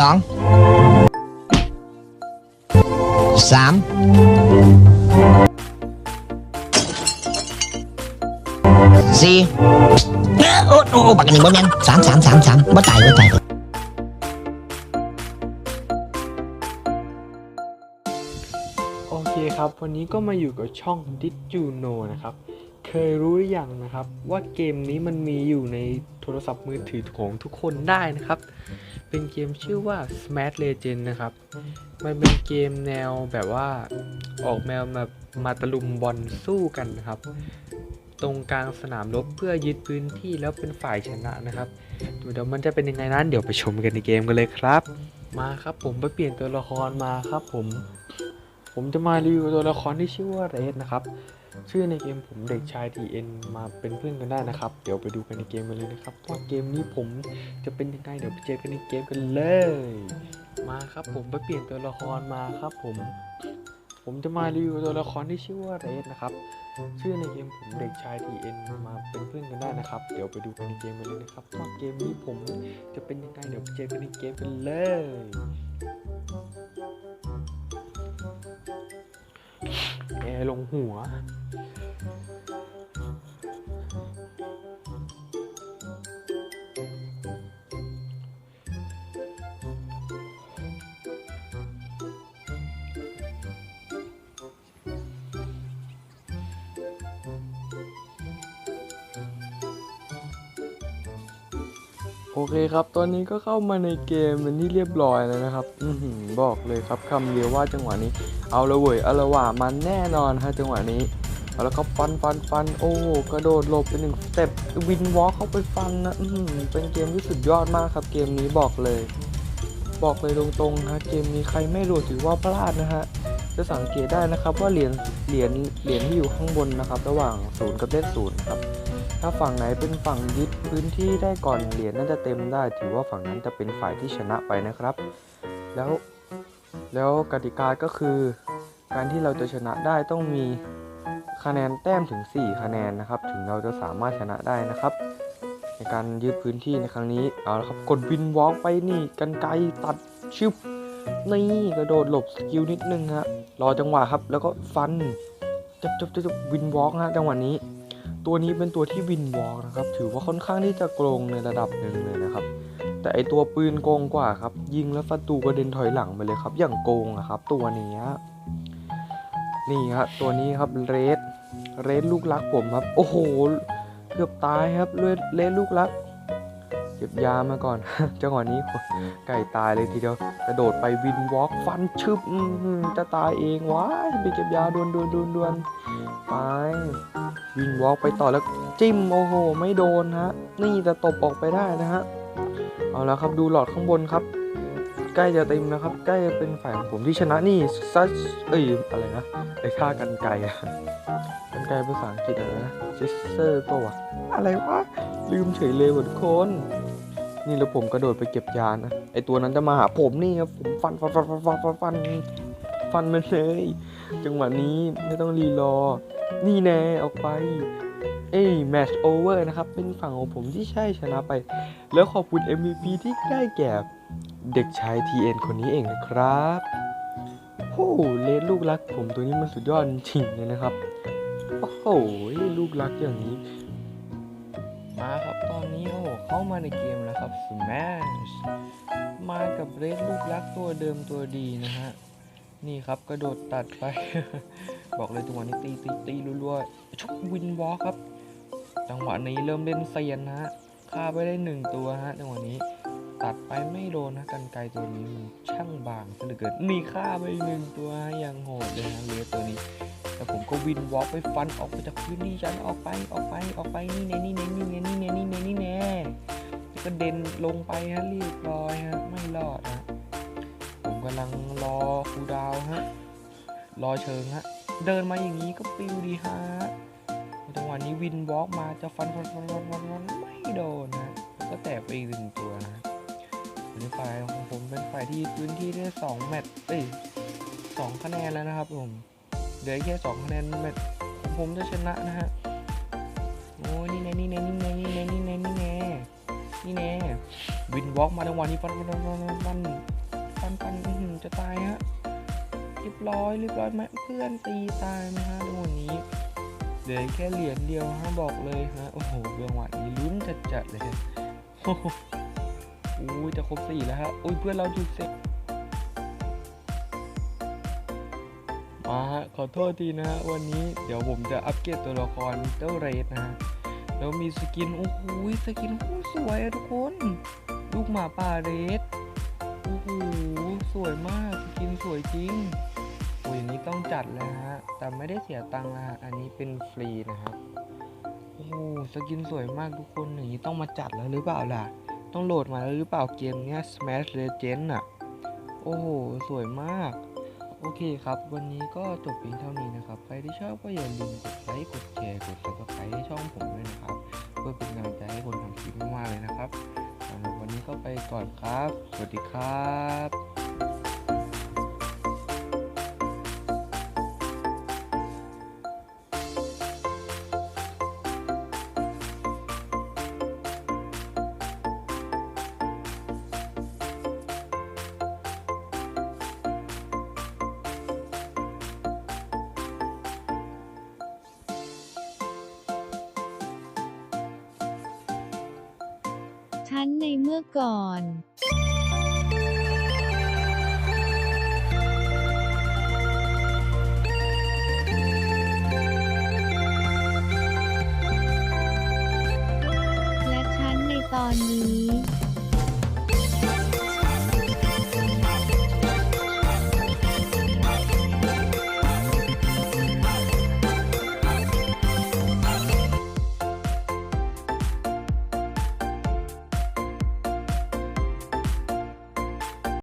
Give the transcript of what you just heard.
สองสามสี่โอ้โอ้บักอันนี้บ่แม่นสามสามสามสามบ่ตายบ่ตายโอเคครับ วันนี้ก็มาอยู่กับช่อง Did You Know นะครับ เคยรู้หรือยังนะครับ ว่าเกมนี้มันมีอยู่ในโทรศัพท์มือถือของทุกคนได้นะครับ เป็นเกมชื่อว่า Smash Legend นะครับ มันเป็นเกมแนวแบบว่าออกแนวมามาตะลุมบอลสู้กันนะครับ ตรงกลางสนามรบเพื่อยึดพื้นที่แล้วเป็นฝ่ายชนะนะครับ เดี๋ยวมันจะเป็นยังไงนั้นเดี๋ยวไปชมกันในเกมกันเลยครับ มาครับผมไปเปลี่ยนตัวละครมาครับผม ผมจะมารีวิวตัวละครที่ชื่อว่าเรสนะครับ ชื่อในเกมผมเด็กชาย TN มาเป็นเพื่อนกันได้นะครับ เดี๋ยวไปดูกันในเกมกันเลยนะครับว่าเกมนี้ผมจะเป็นยังไงเดี๋ยวไปเจอกันในเกมกันเลย มาครับผมไปเปลี่ยนตัวละครมาครับผม ผมจะมารีวิวตัวละครที่ชื่อว่าเรสนะครับ ชื่อในเกมผมเด็กชาย TN มาเป็นเพื่อนกันได้นะครับ เดี๋ยวไปดูกันในเกมกันเลยนะครับว่าเกมนี้ผมจะเป็นยังไงเดี๋ยวไปเจอกันในเกมกันเลยแอร์ลงหัว โอเคครับ ตอนนี้ก็เข้ามาในเกมเป็นที่เรียบร้อยแล้วนะครับ อืบอกเลยครับคำเดียวว่าจังหวะนี้ เอาละเว้ยเอาละว่ามันแน่นอนฮะจังหวะนี้แล้วก็ฟันฟันฟันโอ้โหกระโดดหลบไปหนึ่งสเต็ปวินวอล์กเข้าไปฟันนะอืเป็นเกมที่สุดยอดมากครับ เกมนี้บอกเลย บอกเลยตรงๆนะเกมนี้ใครไม่รู้ถือว่าพลาดนะฮะจะสังเกตได้นะครับว่าเหรียญเหรียญเหรียญที่อยู่ข้างบนนะครับ ระหว่างศูนย์กับเลขศูนย์ครับ ถ้าฝั่งไหนเป็นฝั่งยึดพื้นที่ได้ก่อนเหรียญน่าจะเต็มได้ ถือว่าฝั่งนั้นจะเป็นฝ่ายที่ชนะไปนะครับ แล้วแล้วกติกาก็คือ การที่เราจะชนะได้ต้องมีคะแนนแต้มถึง 4 คะแนนนะครับ ถึงเราจะสามารถชนะได้นะครับ ในการยึดพื้นที่ในครั้งนี้เอาละครับกดวินวอล์กไปนี่กันไกลตัดชึบนี่กระโดดหลบสกิลนิดนึงฮะรอจังหวะครับแล้วก็ฟันจับจับจับจับวินวอล์กฮะจังหวะนี้ ตัวนี้เป็นตัวที่วินวอล์กนะครับ ถือว่าค่อนข้างที่จะโกงในระดับหนึ่งเลยนะครับ แต่ไอตัวปืนโกงกว่าครับ ยิงแล้วศัตรูกระเด็นถอยหลังไปเลยครับ อย่างโกงอะครับ ตัวนี้นี่ครับตัวนี้ครับเรดเรดลูกรักผมครับ โอ้โห เกือบตายครับเรดเรดลูกรักเก็บยามาก่อน จังหวะนี้ไก่ตายเลยทีเดียวกระโดดไปวินวอล์กฟันชึบจะตายเองว้ายไปเก็บยาดวนดวนดวนดวน ไปวิ่งวอล์กไปต่อแล้วจิ้มโอ้โห ไม่โดนฮะ นี่จะตบออกไปได้นะฮะ เอาละครับดูหลอดข้างบนครับ ใกล้จะเต็มนะครับ ใกล้จะเป็นฝ่ายของผมที่ชนะนี่ซัสเอ้ยอะไรนะไอ้ท่ากันไกอะกันไกภาษาอังกฤษอะไรนะเจสเซอร์ตัวอะไรวะลืมเฉยเลยหมดคนนี่แล้วผมกระโดดไปเก็บยานะไอตัวนั้นจะมาหาผมนี่ครับผมฟันฟันฟันฟันฟันฟันฟันมันเลยจังหวะนี้ไม่ต้องรีรอ นี่แน่ออกไป เอ้ยแมตช์โอเวอร์นะครับ เป็นฝั่งของผมที่ใช่ชนะไป แล้วขอบคุณ MVP ที่ได้แก่เด็กชาย TN คนนี้เองนะครับโอ้เลนลูกรักผมตัวนี้มันสุดยอดจริงเลยนะครับ โอ้โหลูกรักอย่างนี้ มาครับตอนนี้โอ้เข้ามาในเกมแล้วครับ Smash มากับเรดลูกรักตัวเดิมตัวดีนะฮะ นี่ครับกระโดดตัดไป บอกเลยจังหวะนี้ตีตีตีรัวๆชุบวินวอลครับ จังหวะนี้เริ่มเล่นเซียนนะฮะฆ่าไปได้หนึ่งตัวฮะจังหวะนี้ตัดไปไม่โดนนะกันไกลตัวนี้มันช่างบางซะเหลือเกินมีฆ่าไปหนึ่งตัวฮะอย่างโหดเลยฮะเลสตัวนี้แต่ผมก็วินวอล์กไปฟันออกไปจากพื้นที่ฉันออกไปออกไปออกไปนี่แน่นี่แน่นี่แน่นี่แน่นี่แน่นี่แน่แล้วก็เด่นลงไปฮะเรียบร้อยฮะไม่รอดฮะผมกำลังรอคูดาวฮะรอเชิงฮะ เดินมาอย่างนี้ก็ปิวดีฮะจังหวะนี้วินวอล์กมาจะฟันฟันฟันฟันฟันฟันไม่โดนนะ ก็แตกไปอีกหนึ่งตัวนะเป็นฝ่ายของผมเป็นฝ่ายที่พื้นที่ได้สองแมตช์เอ้ยสองคะแนนแล้วนะครับผมเหลือแค่สองคะแนนแมตช์ผมจะชนะนะฮะโอ้ยนี่แน่นี่แน่นี่แน่นี่แน่นี่แน่นี่แน่นี่แน่วินวอล์กมาจังหวะนี้ฟันฟันฟันฟันฟันฟันจะตายฮะ เรียบร้อยเรียบร้อยไหมเพื่อนตีตายไหมฮะจังหวะนี้เหลือแค่เหรียญเดียวฮะบอกเลยฮะโอ้โหจังหวะนี้ลุ้นจัดๆเลยฮะโอ้โหอุ้ยจะครบสี่แล้วฮะอุ้ยเพื่อนเราจุดเสร็จมาฮะขอโทษทีนะฮะวันนี้เดี๋ยวผมจะอัปเกรดตัวละครเจ้าเรดนะฮะแล้วมีสกินโอ้โหสกินโคตรสวยทุกคน ลูกหมาป่าเรดโอ้โหสวยมากสกินสวยจริง อ้ยอย่างนี้ต้องจัดแล้วฮะ แต่ไม่ได้เสียตังค์นะฮะ อันนี้เป็นฟรีนะครับ โอ้โหสกินสวยมากทุกคนอย่างนี้ต้องมาจัดแล้วหรือเปล่าล่ะ ต้องโหลดมาแล้วหรือเปล่าเกมเนี้ย Smash Legends อะ โอ้โห สวยมาก โอเคครับ วันนี้ก็จบเพียงเท่านี้นะครับ ใครที่ชอบก็อย่าลืมกดไลค์ กดแชร์ กด subscribe ให้ช่องผมด้วยนะครับ เพื่อเป็นกำลังใจให้คนทำคลิปมากๆเลยนะครับสำหรับวันนี้ก็ไปก่อนครับ สวัสดีครับ ฉันในเมื่อก่อนตอนนี้